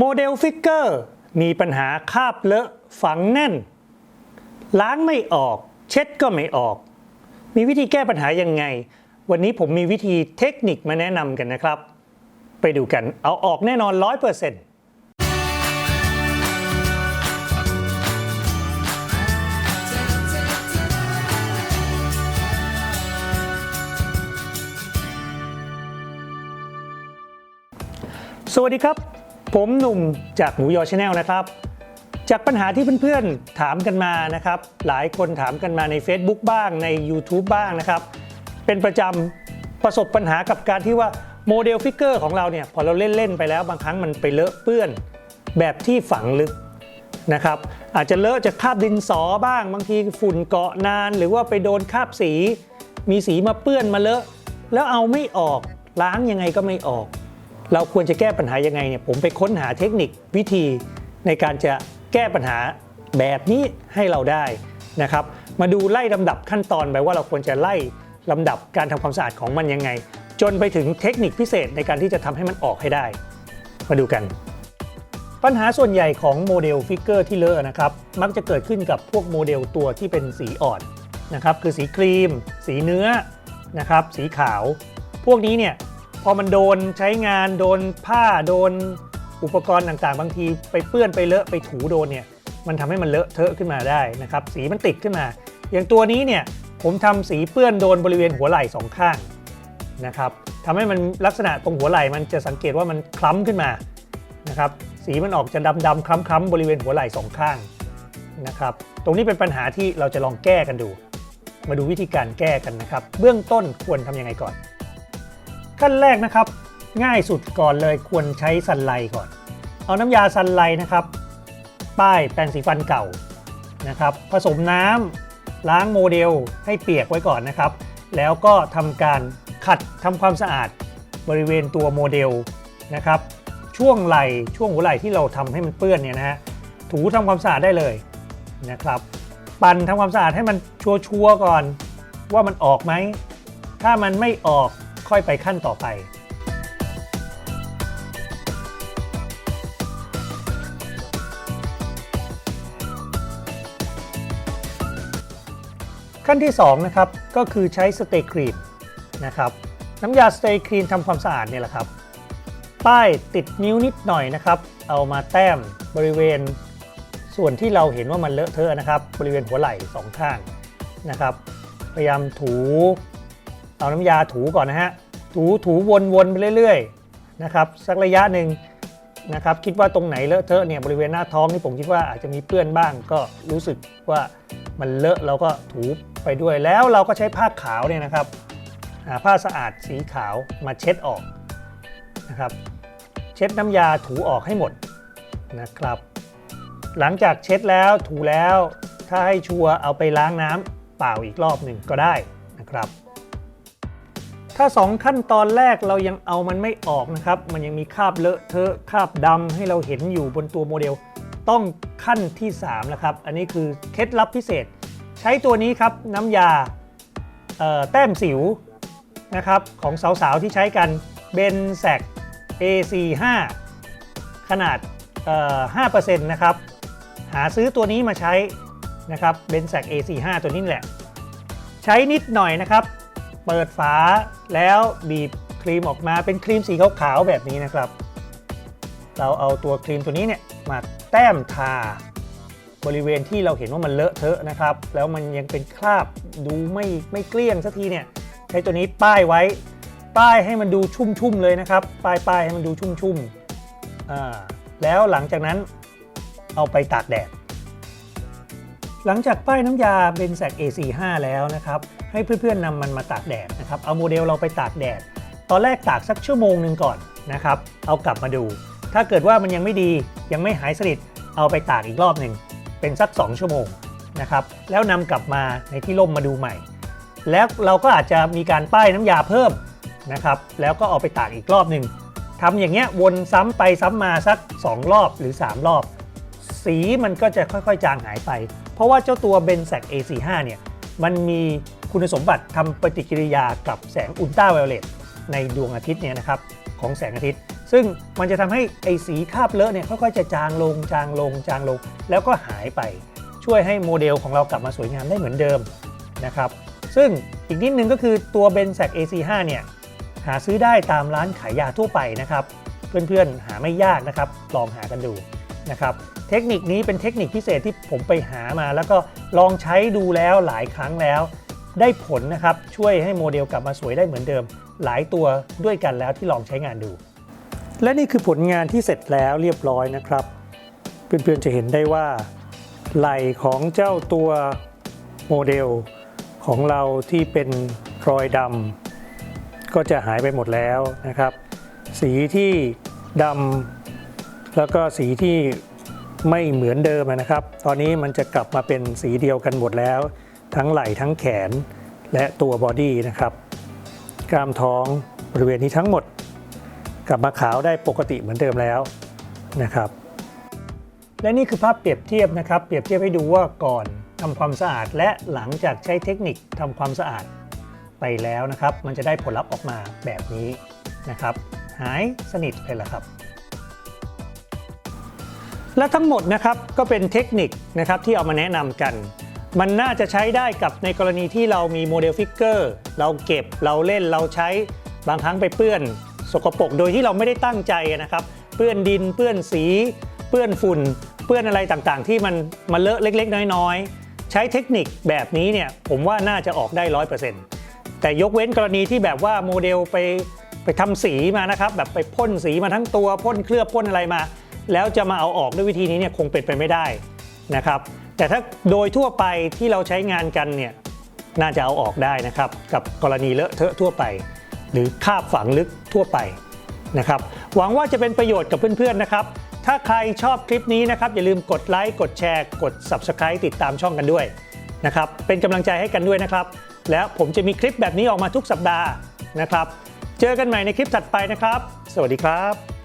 โมเดลฟิกเกอร์มีปัญหาคาบเลอะฝังแน่น ล้างไม่ออก เช็ดก็ไม่ออก มีวิธีแก้ปัญหายังไง วันนี้ผมมีวิธีเทคนิคมาแนะนำกันนะครับ ไปดูกันเอาออกแน่นอน 100%สวัสดีครับ ผมหนุ่มจากหมูยอชาแนลนะครับ จากปัญหาที่เพื่อนๆถามกันมานะครับ หลายคนถามกันมาใน Facebook บ้างใน YouTube บ้างนะครับ เป็นประจำประสบปัญหากับการที่ว่าโมเดลฟิกเกอร์ของเราเนี่ย พอเราเล่น ๆ ไปแล้วบางครั้งมันไปเลอะเปื้อนแบบที่ฝังลึกนะครับ อาจจะเลอะจากคราบดินสอบ้าง บางทีฝุ่นเกาะนาน หรือว่าไปโดนคราบสี มีสีมาเปื้อนมาเลอะ แล้วเอาไม่ออกล้างยังไงก็ไม่ออก เราควรจะแก้ปัญหายังไงเนี่ยผมไปค้นหาเทคนิควิธีในการจะแก้ปัญหาแบบนี้ให้เราได้นะครับ มาดูไล่ลำดับขั้นตอนไปว่าเราควรจะไล่ลำดับการทำความสะอาดของมันยังไง จนไปถึงเทคนิคพิเศษในการที่จะทำให้มันออกให้ได้ มาดูกัน ปัญหาส่วนใหญ่ของโมเดลฟิกเกอร์ที่เลอะนะครับ มักจะเกิดขึ้นกับพวกโมเดลตัวที่เป็นสีอ่อนนะครับ คือสีครีม สีเนื้อนะครับ สีขาว พวกนี้เนี่ย พอมันโดนใช้งานโดนผ้าโดนอุปกรณ์ต่างๆ บางทีไปเปื้อนไปเลอะไปถูโดนเนี่ยมันทำให้มันเลอะเทอะขึ้นมาได้นะครับสีมันติดขึ้นมา อย่างตัวนี้เนี่ยผมทำสีเปื้อนโดนบริเวณหัวไหล่สองข้างนะครับทำให้มันลักษณะตรงหัวไหล่มันจะสังเกตว่ามันคล้ำขึ้นมานะครับสีมันออกจะดำดำๆคล้ำคล้ำๆบริเวณหัวไหล่สองข้างนะครับตรงนี้เป็นปัญหาที่เราจะลองแก้กันดู มาดูวิธีการแก้กันนะครับ เบื้องต้นควรทำยังไงก่อน ขั้นแรกนะครับ ง่ายสุดก่อนเลยควรใช้ซันไลก่อน เอาน้ำยาซันไลนะครับ ป้ายแปรงสีฟันเก่านะครับ ผสมน้ำล้างโมเดลให้เปียกไว้ก่อนนะครับ แล้วก็ทำการขัดทำความสะอาดบริเวณตัวโมเดลนะครับ ช่วงไหลช่วงหัวไหลที่เราทำให้มันเปื้อนเนี่ยนะฮะถูทำความสะอาดได้เลยนะครับ ปั่นทำความสะอาดให้มันชัวร์ๆก่อนว่ามันออกไหม ถ้ามันไม่ออก ค่อยไปขั้นต่อไป ขั้นที่2นะครับก็คือใช้สเตย์ครีมนะครับน้ำยาสเตย์ครีมทำความสะอาดเนี่ยแหละครับ ป้ายติดนิ้วนิดหน่อยนะครับ เอามาแต้มบริเวณส่วนที่เราเห็นว่ามันเลอะเทอะนะครับ บริเวณหัวไหล่สองข้างนะครับ พยายามถู เอาน้ำยาถูก่อนนะฮะถูถูวนวนไปเรื่อยๆนะครับสักระยะหนึ่งนะครับคิดว่าตรงไหนเลอะเทอะเนี่ยบริเวณหน้าท้องนี่ผมคิดว่าอาจจะมีเปื้อนบ้าง ก็รู้สึกว่ามันเลอะเราก็ถูไปด้วยแล้วเราก็ใช้ผ้าขาวเนี่ยนะครับผ้าสะอาดสีขาวมาเช็ดออกนะครับเช็ดน้ำยาถูออกให้หมดนะครับ หลังจากเช็ดแล้วถูแล้วถ้าให้ชัวร์เอาไปล้างน้ำเปล่าอีกรอบหนึ่งก็ได้นะครับ ถ้า 2 ขั้นตอนแรกเรายังเอามันไม่ออกนะครับ มันยังมีคราบเลอะเทอะคราบดำให้เราเห็นอยู่บนตัวโมเดล ต้องขั้นที่3แล้วครับ อันนี้คือเคล็ดลับพิเศษ ใช้ตัวนี้ครับน้ำยาแต้มสิวนะครับของสาวๆที่ใช้กันเบนแซก AC5 ขนาดเอ่อ5%นะครับ หาซื้อตัวนี้มาใช้นะครับเบนแซก A45 ตัวนี้แหละ ใช้นิดหน่อยนะครับ เปิดฝาแล้วบีบครีมออกมาเป็นครีมสีขาวๆแบบนี้นะครับ เราเอาตัวครีมตัวนี้เนี่ยมาแต้มทาบริเวณที่เราเห็นว่ามันเลอะเทอะนะครับ แล้วมันยังเป็นคราบดูไม่ไม่เกลี้ยงสักทีเนี่ยใช้ตัวนี้ป้ายไว้ ป้ายให้มันดูชุ่มๆเลยนะครับ ป้ายป้ายให้มันดูชุ่มๆอ่าแล้วหลังจากนั้นเอาไปตากแดด หลังจากป้ายน้ำยาเบนแซก A45 แล้วนะครับ ให้เพื่อนๆนำมันมาตากแดดนะครับ เอาโมเดลเราไปตากแดด ตอนแรกตากสักชั่วโมงหนึ่งก่อนนะครับ เอากลับมาดู ถ้าเกิดว่ามันยังไม่ดียังไม่หายสนิทเอาไปตากอีกรอบหนึ่งเป็นสัก 2 ชั่วโมงนะครับ แล้วนำกลับมาในที่ร่มมาดูใหม่ แล้วเราก็อาจจะมีการป้ายน้ำยาเพิ่มนะครับ แล้วก็เอาไปตากอีกรอบหนึ่งทำอย่างเงี้ยวนซ้ำไปซ้ำมาสัก 2 รอบหรือ 3 รอบ สีมันก็จะค่อยๆ จางหายไป เพราะว่าเจ้าตัวเบนแซก A45 เนี่ยมันมีคุณสมบัติทำปฏิกิริยากับแสงอุลตราไวโอเลตในดวงอาทิตย์เนี่ยนะครับของแสงอาทิตย์ ซึ่งมันจะทำให้ไอสีคาบเลอะเนี่ยค่อยๆจะจางลงจางลงจางลง แล้วก็หายไปช่วยให้โมเดลของเรากลับมาสวยงามได้เหมือนเดิมนะครับซึ่งอีกนิดนึงก็คือตัวเบนแซก AC5 เนี่ยหาซื้อได้ตามร้านขายยาทั่วไปนะครับ เพื่อนๆหาไม่ยากนะครับ ลองหากันดู นะครับเทคนิคนี้เป็นเทคนิคพิเศษที่ผมไปหามา แล้วก็ลองใช้ดูแล้วหลายครั้งแล้ว ได้ผลนะครับช่วยให้โมเดลกลับมาสวยได้เหมือนเดิม หลายตัวด้วยกันแล้วที่ลองใช้งานดู และนี่คือผลงานที่เสร็จแล้วเรียบร้อยนะครับ เพื่อนๆจะเห็นได้ว่า ไหล่ของเจ้าตัวโมเดลของเราที่เป็นรอยดำก็จะหายไปหมดแล้วนะครับ สีที่ดำ แล้วก็สีที่ไม่เหมือนเดิมนะครับ ตอนนี้มันจะกลับมาเป็นสีเดียวกันหมดแล้ว ทั้งไหล่ทั้งแขนและตัวบอดี้นะครับ กล้ามท้องบริเวณนี้ทั้งหมด กลับมาขาวได้ปกติเหมือนเดิมแล้วนะครับ และนี่คือภาพเปรียบเทียบนะครับ เปรียบเทียบให้ดูว่าก่อนทำความสะอาด และหลังจากใช้เทคนิคทำความสะอาดไปแล้วนะครับ มันจะได้ผลลัพธ์ออกมาแบบนี้นะครับ หายสนิทเลยละครับ และทั้งหมดนะครับก็เป็นเทคนิคนะครับที่เอามาแนะนำกัน มันน่าจะใช้ได้กับในกรณีที่เรามีโมเดลฟิกเกอร์เราเก็บเราเล่นเราใช้บางครั้งไปเปื้อน สกปรกโดยที่เราไม่ได้ตั้งใจนะครับ เปื้อนดินเปื้อนสี เปื้อนฝุ่น เปื้อนอะไรต่างๆ ที่มันมาเลอะเล็ก ๆ น้อยๆ ใช้เทคนิคแบบนี้เนี่ยผมว่าน่าจะออกได้ร้อยเปอร์เซ็นต์แต่ยกเว้นกรณีที่แบบว่าโมเดลไปไปทำสีมานะครับ แบบไปพ่นสีมาทั้งตัวพ่นเคลือบพ่นอะไรมา แล้วจะมาเอาออกด้วยวิธีนี้เนี่ยคงเป็นไปไม่ได้นะครับ แต่ถ้าโดยทั่วไปที่เราใช้งานกันเนี่ยน่าจะเอาออกได้นะครับ กับกรณีเลอะเทอะทั่วไป หรือคาบฝังลึกทั่วไปนะครับ หวังว่าจะเป็นประโยชน์กับเพื่อนๆนะครับ ถ้าใครชอบคลิปนี้นะครับ อย่าลืมกดไลค์กดแชร์ กด Subscribe ติดตามช่องกันด้วยนะครับ เป็นกำลังใจให้กันด้วยนะครับ แล้วผมจะมีคลิปแบบนี้ออกมาทุกสัปดาห์นะครับ เจอกันใหม่ในคลิปถัดไปนะครับ สวัสดีครับ